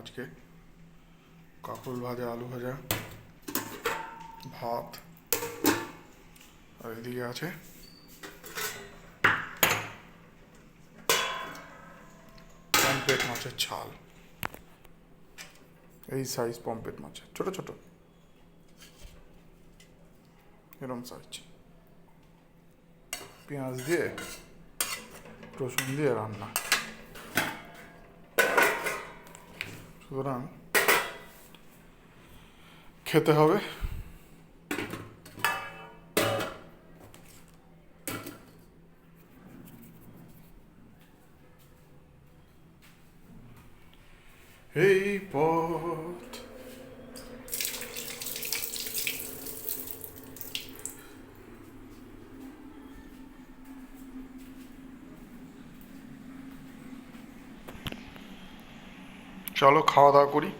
আজকে কাকুল ভাজা, আলু ভাজা, ভাত, আর এদিকে আছে পম্পেট মাছের ছাল। এই সাইজ পম্পেট মাছের, ছোট ছোট। এরম সাইজ পেঁয়াজ দিয়ে, রসুন দিয়ে রান্না। সুতরাং খেতে হবে। এই পথ চলো খাওয়া দাওয়া করি।